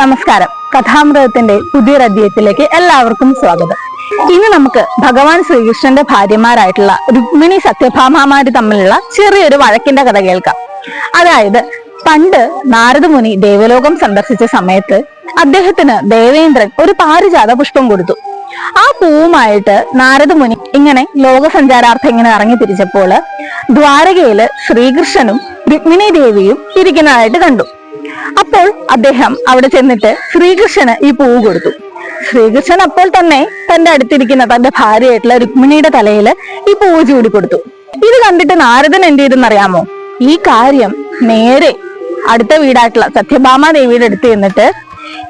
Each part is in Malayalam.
നമസ്കാരം. കഥാമൃതത്തിന്റെ പുതിയൊരു അധ്യായത്തിലേക്ക് എല്ലാവർക്കും സ്വാഗതം. ഇന്ന് നമുക്ക് ഭഗവാൻ ശ്രീകൃഷ്ണന്റെ ഭാര്യമാരായിട്ടുള്ള രുക്മിണി സത്യഭാമാമാര് തമ്മിലുള്ള ചെറിയൊരു വഴക്കിന്റെ കഥ കേൾക്കാം. അതായത് പണ്ട് നാരദമുനി ദേവലോകം സന്ദർശിച്ച സമയത്ത് അദ്ദേഹത്തിന് ദേവേന്ദ്രൻ ഒരു പാരിജാത പുഷ്പം കൊടുത്തു. ആ പൂവുമായിട്ട് നാരദമുനി ഇങ്ങനെ ലോകസഞ്ചാരാർത്ഥം ഇങ്ങനെ ഇറങ്ങി തിരിച്ചപ്പോൾ ദ്വാരകയിൽ ശ്രീകൃഷ്ണനും രുക്മിണി ദേവിയും ഇരിക്കുന്നതായിട്ട് കണ്ടു. അപ്പോൾ അദ്ദേഹം അവിടെ ചെന്നിട്ട് ശ്രീകൃഷ്ണന് ഈ പൂവ് കൊടുത്തു. ശ്രീകൃഷ്ണൻ അപ്പോൾ തന്നെ തന്റെ അടുത്തിരിക്കുന്ന തന്റെ ഭാര്യയായിട്ടുള്ള രുക്മിണിയുടെ തലയിൽ ഈ പൂവ് ചൂടി കൊടുത്തു. ഇത് കണ്ടിട്ട് നാരദൻ എന്ത് ചെയ്തെന്നറിയാമോ ഈ കാര്യം നേരെ അടുത്ത വീടായിട്ടുള്ള സത്യഭാമ ദേവിയുടെ അടുത്ത് ചെന്നിട്ട്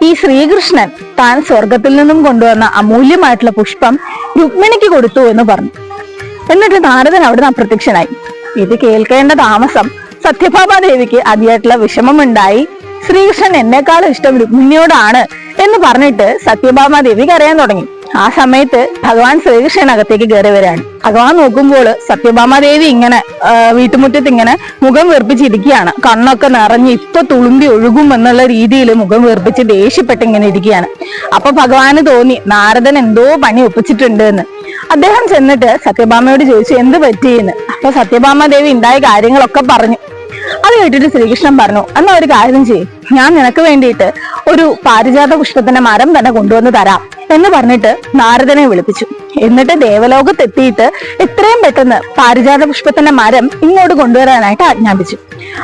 ഈ ശ്രീകൃഷ്ണൻ താൻ സ്വർഗത്തിൽ നിന്നും കൊണ്ടുവന്ന അമൂല്യമായിട്ടുള്ള പുഷ്പം രുക്മിണിക്ക് കൊടുത്തു എന്ന് പറഞ്ഞു. എന്നിട്ട് നാരദൻ അവിടുന്ന് അപ്രത്യക്ഷനായി. ഇത് കേൾക്കേണ്ട താമസം സത്യഭാമ ദേവിക്ക് അതിയായിട്ടുള്ള വിഷമമുണ്ടായി. ശ്രീകൃഷ്ണൻ എന്നെക്കാളും ഇഷ്ടം രുക്മിണിയോടാണ് എന്ന് പറഞ്ഞിട്ട് സത്യഭാമ ദേവി കരയാൻ തുടങ്ങി. ആ സമയത്ത് ഭഗവാൻ ശ്രീകൃഷ്ണൻ അകത്തേക്ക് കയറി വരികയാണ്. ഭഗവാൻ നോക്കുമ്പോൾ സത്യഭാമ ദേവി ഇങ്ങനെ വീട്ടുമുറ്റത്ത് ഇങ്ങനെ മുഖം വീർപ്പിച്ചിരിക്കുകയാണ്. കണ്ണൊക്കെ നിറഞ്ഞ് ഇപ്പൊ തുളുമ്പി ഒഴുകും എന്നുള്ള രീതിയിൽ മുഖം വീർപ്പിച്ച് ദേഷ്യപ്പെട്ട് ഇങ്ങനെ ഇരിക്കുകയാണ്. അപ്പൊ ഭഗവാന് തോന്നി നാരദൻ എന്തോ പണി ഒപ്പിച്ചിട്ടുണ്ട് എന്ന്. അദ്ദേഹം ചെന്നിട്ട് സത്യഭാമയോട് ചോദിച്ചു എന്ത് പറ്റിയെന്ന്? അപ്പൊ സത്യഭാമ ദേവി ഉണ്ടായ കാര്യങ്ങളൊക്കെ പറഞ്ഞു. അത് കേട്ടിട്ട് ശ്രീകൃഷ്ണൻ പറഞ്ഞു എന്നാ ഒരു കാര്യം ചെയ്യും. ഞാൻ നിനക്ക് വേണ്ടിയിട്ട് ഒരു പാരിജാത പുഷ്പത്തിന്റെ മരം തന്നെ കൊണ്ടുവന്ന് തരാം എന്ന് പറഞ്ഞിട്ട് നാരദനെ വിളിപ്പിച്ചു. എന്നിട്ട് ദേവലോകത്തെത്തിയിട്ട് എത്രയും പെട്ടെന്ന് പാരിജാത പുഷ്പത്തിന്റെ മരം ഇങ്ങോട്ട് കൊണ്ടുവരാനായിട്ട് ആജ്ഞാപിച്ചു.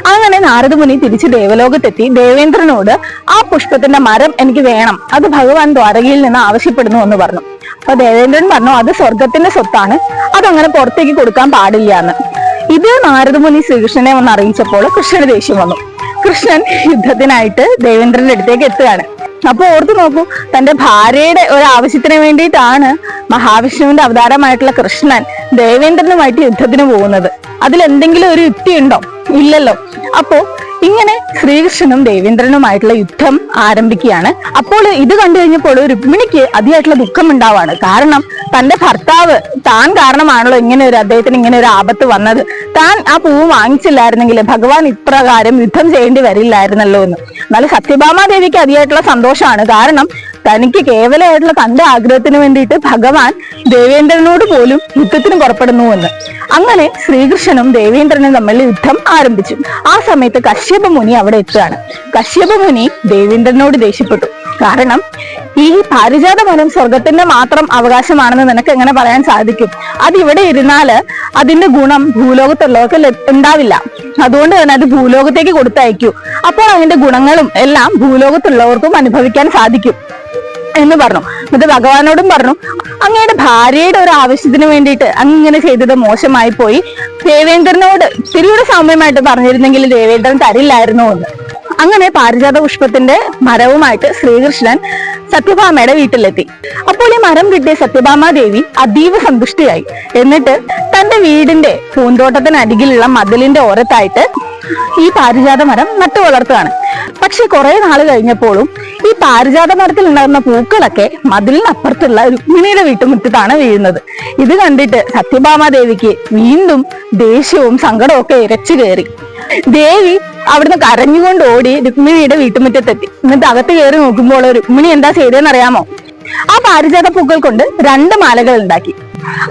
അങ്ങനെ നാരദമുനി തിരിച്ച് ദേവലോകത്തെത്തി. ദേവേന്ദ്രനോട് ആ പുഷ്പത്തിന്റെ മരം എനിക്ക് വേണം. അത് ഭഗവാൻ ദ്വാരകയിൽ നിന്ന് ആവശ്യപ്പെടുന്നു എന്ന് പറഞ്ഞു. അപ്പൊ ദേവേന്ദ്രൻ പറഞ്ഞു അത് സ്വർഗത്തിന്റെ സ്വത്താണ്. അതങ്ങനെ പുറത്തേക്ക് കൊടുക്കാൻ പാടില്ല എന്ന്. ഇത് നാരദമുനി ശ്രീകൃഷ്ണനെ വന്ന് അറിയിച്ചപ്പോൾ കൃഷ്ണന് ദേഷ്യം വന്നു. കൃഷ്ണൻ യുദ്ധത്തിനായിട്ട് ദേവേന്ദ്രന്റെ അടുത്തേക്ക് എത്തുകയാണ്. അപ്പൊ ഓർത്തു നോക്കൂ തന്റെ ഭാര്യയുടെ ഒരു ആവശ്യത്തിന് വേണ്ടിയിട്ടാണ് മഹാവിഷ്ണുവിന്റെ അവതാരമായിട്ടുള്ള കൃഷ്ണൻ ദേവേന്ദ്രനുമായിട്ട് യുദ്ധത്തിന് പോകുന്നത്. അതിൽ എന്തെങ്കിലും ഒരു യുക്തി ഉണ്ടോ ഇല്ലല്ലോ. അപ്പോ ഇങ്ങനെ ശ്രീകൃഷ്ണനും ദേവേന്ദ്രനുമായിട്ടുള്ള യുദ്ധം ആരംഭിക്കുകയാണ്. അപ്പോൾ ഇത് കണ്ടു കഴിഞ്ഞപ്പോൾ രുക്മിണിക്ക് അതിയായിട്ടുള്ള ദുഃഖം ഉണ്ടാവാണ്. കാരണം തന്റെ ഭർത്താവ് താൻ കാരണമാണല്ലോ ഇങ്ങനെ ഒരു അദ്ദേഹത്തിന് ഇങ്ങനെ ഒരു ആപത്ത് വന്നത്. താൻ ആ പൂവ് വാങ്ങിച്ചില്ലായിരുന്നെങ്കിൽ ഭഗവാൻ ഇപ്രകാരം യുദ്ധം ചെയ്യേണ്ടി വരില്ലായിരുന്നല്ലോ എന്ന്. എന്നാൽ സത്യഭാമാദേവിക്ക് അതിയായിട്ടുള്ള സന്തോഷമാണ്. കാരണം തനിക്ക് കേവലമായിട്ടുള്ള തന്റെ ആഗ്രഹത്തിന് വേണ്ടിയിട്ട് ഭഗവാൻ ദേവേന്ദ്രനോട് പോലും യുദ്ധത്തിന് പുറപ്പെടുന്നു എന്ന്. അങ്ങനെ ശ്രീകൃഷ്ണനും ദേവേന്ദ്രനും തമ്മിൽ യുദ്ധം ആരംഭിച്ചു. ആ സമയത്ത് കശ്യപ മുനി അവിടെ എത്തുകയാണ്. കശ്യപ മുനി ദേവേന്ദ്രനോട് ദേഷ്യപ്പെട്ടു. കാരണം ഈ പാരിജാത വനം സ്വർഗത്തിന്റെ മാത്രം അവകാശമാണെന്ന് നിനക്ക് എങ്ങനെ പറയാൻ സാധിക്കും? അത് ഇവിടെ ഇരുന്നാൽ അതിന്റെ ഗുണം ഭൂലോകത്തുള്ളവർക്ക് ഉണ്ടാവില്ല. അതുകൊണ്ട് തന്നെ അത് ഭൂലോകത്തേക്ക് കൊടുത്തയക്കൂ. അപ്പോൾ അതിന്റെ ഗുണങ്ങളും എല്ലാം ഭൂലോകത്തുള്ളവർക്കും അനുഭവിക്കാൻ സാധിക്കും. എന്ന് പറഞ്ഞു. എന്നിട്ട് ഭഗവാനോടും പറഞ്ഞു അങ്ങയുടെ ഭാര്യയുടെ ഒരു ആവശ്യത്തിന് വേണ്ടിയിട്ട് ഇങ്ങനെ ചെയ്തത് മോശമായി പോയി. ദേവേന്ദ്രനോട് തിരിയുടെ സൗമ്യമായിട്ട് പറഞ്ഞിരുന്നെങ്കിൽ ദേവേന്ദ്രൻ തരില്ലായിരുന്നു എന്ന്. അങ്ങനെ പാരിജാത പുഷ്പത്തിന്റെ മരവുമായിട്ട് ശ്രീകൃഷ്ണൻ സത്യഭാമയുടെ വീട്ടിലെത്തി. അപ്പോൾ ഈ മരം കിട്ടിയ സത്യഭാമ ദേവി അതീവ സന്തുഷ്ടിയായി. എന്നിട്ട് തന്റെ വീടിന്റെ പൂന്തോട്ടത്തിനരികിലുള്ള മതിലിന്റെ ഓരത്തായിട്ട് ഈ പാരിജാത മരം നട്ടു വളർത്തുകയാണ് പക്ഷെ കുറെ നാൾ കഴിഞ്ഞപ്പോഴും ഈ പാരിജാത മരത്തിൽ ഉണ്ടാകുന്ന പൂക്കളൊക്കെ മതിലിനപ്പുറത്തുള്ള രുക്മിണിയുടെ വീട്ടുമുറ്റത്താണ് വീഴുന്നത്. ഇത് കണ്ടിട്ട് സത്യഭാമ ദേവിക്ക് വീണ്ടും ദേഷ്യവും സങ്കടവും ഒക്കെ ഇരച്ചു കയറി. ദേവി അവിടുന്ന് കരഞ്ഞുകൊണ്ട് ഓടി രുക്മിണിയുടെ വീട്ടുമുറ്റത്തെത്തി. എന്നിട്ട് അകത്ത് കയറി നോക്കുമ്പോൾ രുക്മിണി എന്താ ചെയ്തതെന്ന് അറിയാമോ? ആ പാരിജാത പൂക്കൾ കൊണ്ട് രണ്ട് മാലകൾ ഉണ്ടാക്കി.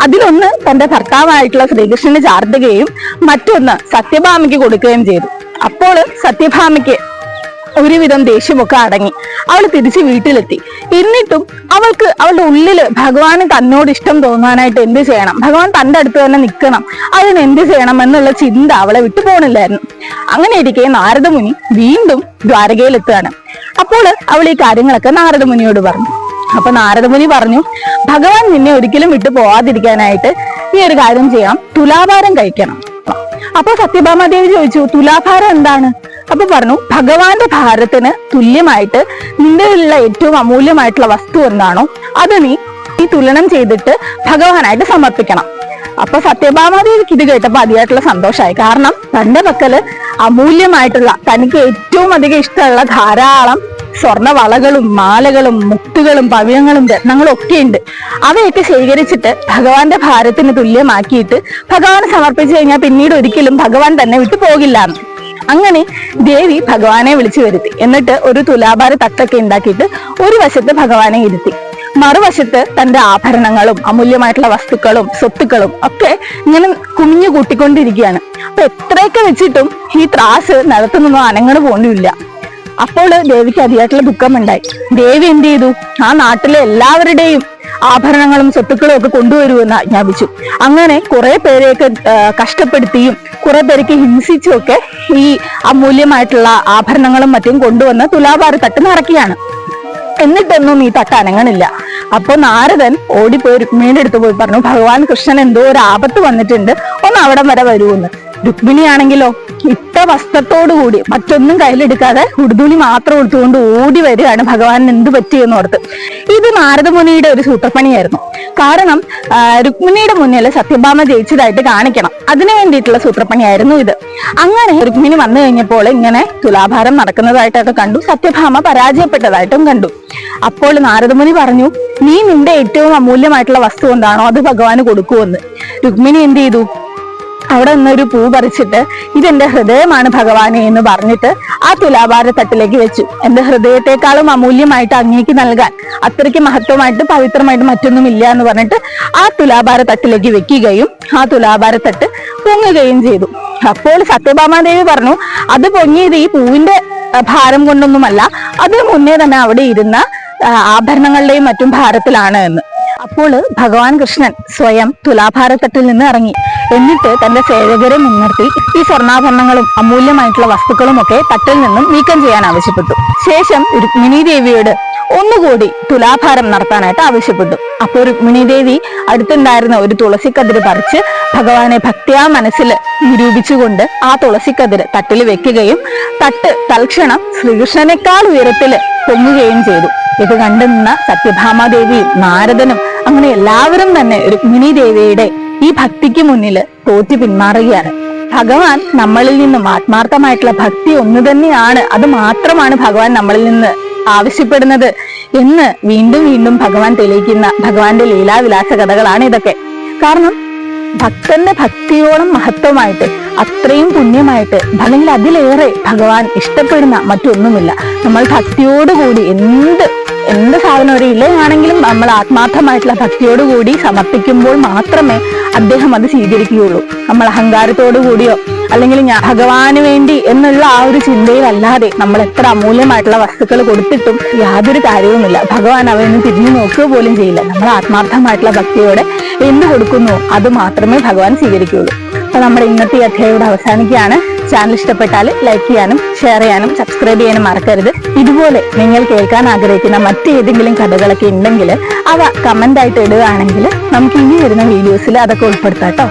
അതിലൊന്ന് തന്റെ ഭർത്താവായിട്ടുള്ള ശ്രീകൃഷ്ണന് ചാർത്തുകയും മറ്റൊന്ന് സത്യഭാമയ്ക്ക് കൊടുക്കുകയും ചെയ്തു. അപ്പോൾ സത്യഭാമയ്ക്ക് ഒരുവിധം ദേഷ്യമൊക്കെ അടങ്ങി. അവൾ തിരിച്ച് വീട്ടിലെത്തി. എന്നിട്ടും അവൾക്ക് അവളുടെ ഉള്ളിൽ ഭഗവാന് തന്നോട് ഇഷ്ടം തോന്നാനായിട്ട് എന്ത് ചെയ്യണം? ഭഗവാൻ തന്റെ അടുത്ത് തന്നെ നിൽക്കണം. അതിന് എന്ത് ചെയ്യണം എന്നുള്ള ചിന്ത അവളെ വിട്ടു പോകണില്ലായിരുന്നു അങ്ങനെ ഇരിക്കെ നാരദമുനി വീണ്ടും ദ്വാരകയിലെത്തുകയാണ്. അപ്പോൾ അവൾ ഈ കാര്യങ്ങളൊക്കെ നാരദമുനിയോട് പറഞ്ഞു. അപ്പൊ നാരദമുനി പറഞ്ഞു ഭഗവാൻ നിന്നെ ഒരിക്കലും വിട്ടു പോവാതിരിക്കാനായിട്ട് നീ ഒരു കാര്യം ചെയ്യാം. തുലാഭാരം കഴിക്കണം. അപ്പൊ സത്യഭാമാദേവി ചോദിച്ചു തുലാഭാരം എന്താണ്? അപ്പൊ പറഞ്ഞു ഭഗവാന്റെ ഭാരത്തിന് തുല്യമായിട്ട് നിന്റെ ഉള്ള ഏറ്റവും അമൂല്യമായിട്ടുള്ള വസ്തു എന്താണോ അത് നീ ഈ തുലനം ചെയ്തിട്ട് ഭഗവാനായിട്ട് സമർപ്പിക്കണം. അപ്പൊ സത്യഭാമാദേവിക്ക് ഇത് കേട്ടപ്പോ അതിയായിട്ടുള്ള സന്തോഷമായി. കാരണം തന്റെ പക്കൽ അമൂല്യമായിട്ടുള്ള തനിക്ക് ഏറ്റവും അധികം ഇഷ്ടമുള്ള ധാരാളം സ്വർണ വളകളും മാലകളും മുത്തുകളും പവിഴങ്ങളും രത്നങ്ങളും ഒക്കെ ഉണ്ട്. അവയൊക്കെ ശേഖരിച്ചിട്ട് ഭഗവാന്റെ ഭാരത്തിന് തുല്യമാക്കിയിട്ട് ഭഗവാന് സമർപ്പിച്ചു കഴിഞ്ഞാൽ പിന്നീട് ഒരിക്കലും ഭഗവാൻ തന്നെ വിട്ടു പോകില്ല അങ്ങനെ ദേവി ഭഗവാനെ വിളിച്ചു വരുത്തി. എന്നിട്ട് ഒരു തുലാഭാര തട്ടൊക്കെ ഉണ്ടാക്കിയിട്ട് ഒരു വശത്ത് ഭഗവാനെ ഇരുത്തി. മറുവശത്ത് തന്റെ ആഭരണങ്ങളും അമൂല്യമായിട്ടുള്ള വസ്തുക്കളും സ്വത്തുക്കളും ഒക്കെ ഇങ്ങനെ കുമിഞ്ഞു കൂട്ടിക്കൊണ്ടിരിക്കുകയാണ്. അപ്പൊ എത്രയൊക്കെ വെച്ചിട്ടും ഈ ത്രാസ് നിലത്തുനിന്നും അനങ്ങണ് പോണ്ടില്ല അപ്പോൾ ദേവിക്ക് അതിയായിട്ടുള്ള ദുഃഖമുണ്ടായി. ദേവി എന്ത് ചെയ്തു? ആ നാട്ടിലെ എല്ലാവരുടെയും ആഭരണങ്ങളും സ്വത്തുക്കളും ഒക്കെ കൊണ്ടുവരുമെന്ന് ആജ്ഞാപിച്ചു. അങ്ങനെ കുറെ പേരെയൊക്കെ കഷ്ടപ്പെടുത്തിയും കുറെ പേർക്ക് ഹിംസിച്ചുമൊക്കെ ഈ അമൂല്യമായിട്ടുള്ള ആഭരണങ്ങളും മറ്റും കൊണ്ടുവന്ന് തുലാഭാര തട്ട് നിറക്കുകയാണ് എന്നിട്ടൊന്നും ഈ തട്ട് അനങ്ങണില്ല. അപ്പൊ നാരദൻ ഓടിപ്പോയി രുക്മിണിയുടെ അടുത്ത് പോയി പറഞ്ഞു ഭഗവാൻ കൃഷ്ണൻ എന്തോ ഒരു ആപത്ത് വന്നിട്ടുണ്ട് ഒന്ന് അവിടം വരെ വരുമെന്ന് രുക്മിണിയാണെങ്കിലോ ഇട്ട വസ്ത്രത്തോടു കൂടി മറ്റൊന്നും കയ്യിലെടുക്കാതെ ഉടുതുണി മാത്രം എടുത്തുകൊണ്ട് ഓടി വരികയാണ് ഭഗവാൻ എന്ത് പറ്റിയെന്ന് ഓർത്ത്. ഇത് നാരദമുനിയുടെ ഒരു സൂത്രപ്പണിയായിരുന്നു. കാരണം രുക്മിണിയുടെ മുന്നിൽ സത്യഭാമ ജയിച്ചതായിട്ട് കാണിക്കണം. അതിനു വേണ്ടിയിട്ടുള്ള സൂത്രപ്പണിയായിരുന്നു ഇത്. അങ്ങനെ രുക്മിണി വന്നു കഴിഞ്ഞപ്പോൾ ഇങ്ങനെ തുലാഭാരം നടക്കുന്നതായിട്ടൊക്കെ കണ്ടു സത്യഭാമ പരാജയപ്പെട്ടതായിട്ടും കണ്ടു. അപ്പോൾ നാരദമുനി പറഞ്ഞു നീ നിന്റെ ഏറ്റവും അമൂല്യമായിട്ടുള്ള വസ്തു എന്താണോ അത് ഭഗവാന് കൊടുക്കുമെന്ന് രുക്മിണി എന്ത് ചെയ്തു? അവിടെ നിന്നൊരു പൂ പറിച്ചിട്ട് ഇതെന്റെ ഹൃദയമാണ് ഭഗവാനെ എന്ന് പറഞ്ഞിട്ട് ആ തുലാഭാര തട്ടിലേക്ക് വെച്ചു. എന്റെ ഹൃദയത്തെക്കാളും അമൂല്യമായിട്ട് അങ്ങേക്ക് നൽകാൻ അത്രയ്ക്ക് മഹത്വമായിട്ട് പവിത്രമായിട്ട് മറ്റൊന്നും ഇല്ല എന്ന് പറഞ്ഞിട്ട് ആ തുലാഭാര തട്ടിലേക്ക് വെക്കുകയും ആ തുലാഭാര തട്ട് പൊങ്ങുകയും ചെയ്തു. അപ്പോൾ സത്യഭാമാദേവി പറഞ്ഞു അത് പൊങ്ങിയത് ഈ പൂവിന്റെ ഭാരം കൊണ്ടൊന്നുമല്ല അത് മുന്നേ തന്നെ അവിടെ ഇരുന്ന ആഭരണങ്ങളുടെയും മറ്റും ഭാരത്തിലാണ് എന്ന്. അപ്പോൾ ഭഗവാൻ കൃഷ്ണൻ സ്വയം തുലാഭാരത്തട്ടിൽ നിന്ന് ഇറങ്ങി. എന്നിട്ട് തന്റെ സേവകരെ മുൻനിർത്തി ഈ സ്വർണാഭരണങ്ങളും അമൂല്യമായിട്ടുള്ള വസ്തുക്കളും ഒക്കെ തട്ടിൽ നിന്നും നീക്കം ചെയ്യാൻ ആവശ്യപ്പെട്ടു. ശേഷം രുക്മിണി ദേവിയോട് ഒന്നുകൂടി തുലാഭാരം നടത്താനായിട്ട് ആവശ്യപ്പെട്ടു. അപ്പോൾ രുക്മിണി ദേവി അടുത്തുണ്ടായിരുന്ന ഒരു തുളസിക്കതിര് പറിച്ച് ഭഗവാനെ ഭക്തിയാ മനസ്സിൽ നിരൂപിച്ചുകൊണ്ട് ആ തുളസിക്കതിര് തട്ടിൽ വെക്കുകയും തട്ട് തൽക്ഷണം ശ്രീകൃഷ്ണനേക്കാൾ ഉയരത്തിൽ പൊങ്ങുകയും ചെയ്തു. ഇത് കണ്ടുനിന്ന സത്യഭാമാദേവിയും നാരദനും അങ്ങനെ എല്ലാവരും തന്നെ രുക്മിണി ദേവിയുടെ ഈ ഭക്തിക്ക് മുന്നിൽ തോറ്റു പിന്മാറുകയാണ്. ഭഗവാൻ നമ്മളിൽ നിന്നും ആത്മാർത്ഥമായിട്ടുള്ള ഭക്തി ഒന്നു തന്നെയാണ്. അത് മാത്രമാണ് ഭഗവാൻ നമ്മളിൽ നിന്ന് ആവശ്യപ്പെടുന്നത് എന്ന് വീണ്ടും വീണ്ടും ഭഗവാൻ തെളിയിക്കുന്ന ഭഗവാന്റെ ലീലാവിലാസ കഥകളാണ് ഇതൊക്കെ. കാരണം ഭക്തന്റെ ഭക്തിയോളം മഹത്വമായിട്ട് അത്രയും പുണ്യമായിട്ട് അല്ലെങ്കിൽ അതിലേറെ ഭഗവാൻ ഇഷ്ടപ്പെടുന്ന മറ്റൊന്നുമില്ല. നമ്മൾ ഭക്തിയോടുകൂടി എന്ത് എന്ത് സാധനം ഒരു ഇലയാണെങ്കിലും നമ്മൾ ആത്മാർത്ഥമായിട്ടുള്ള ഭക്തിയോടുകൂടി സമർപ്പിക്കുമ്പോൾ മാത്രമേ അദ്ദേഹം അത് സ്വീകരിക്കുകയുള്ളൂ. നമ്മൾ അഹങ്കാരത്തോടു കൂടിയോ അല്ലെങ്കിൽ ഞാൻ ഭഗവാന് വേണ്ടി എന്നുള്ള ആ ഒരു ചിന്തയിലല്ലാതെ നമ്മൾ എത്ര അമൂല്യമായിട്ടുള്ള വസ്തുക്കൾ കൊടുത്തിട്ടും യാതൊരു കാര്യവുമില്ല. ഭഗവാൻ അവയൊന്നും തിരിഞ്ഞു നോക്കുക പോലും ചെയ്യില്ല. നമ്മൾ ആത്മാർത്ഥമായിട്ടുള്ള ഭക്തിയോടെ എന്ത് കൊടുക്കുന്നു അത് മാത്രമേ ഭഗവാൻ സ്വീകരിക്കുകയുള്ളൂ. അപ്പൊ നമ്മുടെ ഇന്നത്തെ അധ്യായം അവസാനിക്കുകയാണ്. ചാനൽ ഇഷ്ടപ്പെട്ടാൽ ലൈക്ക് ചെയ്യാനും ഷെയർ ചെയ്യാനും സബ്സ്ക്രൈബ് ചെയ്യാനും മറക്കരുത്. ഇതുപോലെ നിങ്ങൾ കേൾക്കാൻ ആഗ്രഹിക്കുന്ന മറ്റേതെങ്കിലും കഥകളൊക്കെ ഉണ്ടെങ്കിൽ അവ കമന്റ് ആയിട്ട് ഇടുകയാണെങ്കിൽ നമുക്ക് ഇനി വരുന്ന വീഡിയോസിൽ അതൊക്കെ ഉൾപ്പെടുത്താം കേട്ടോ.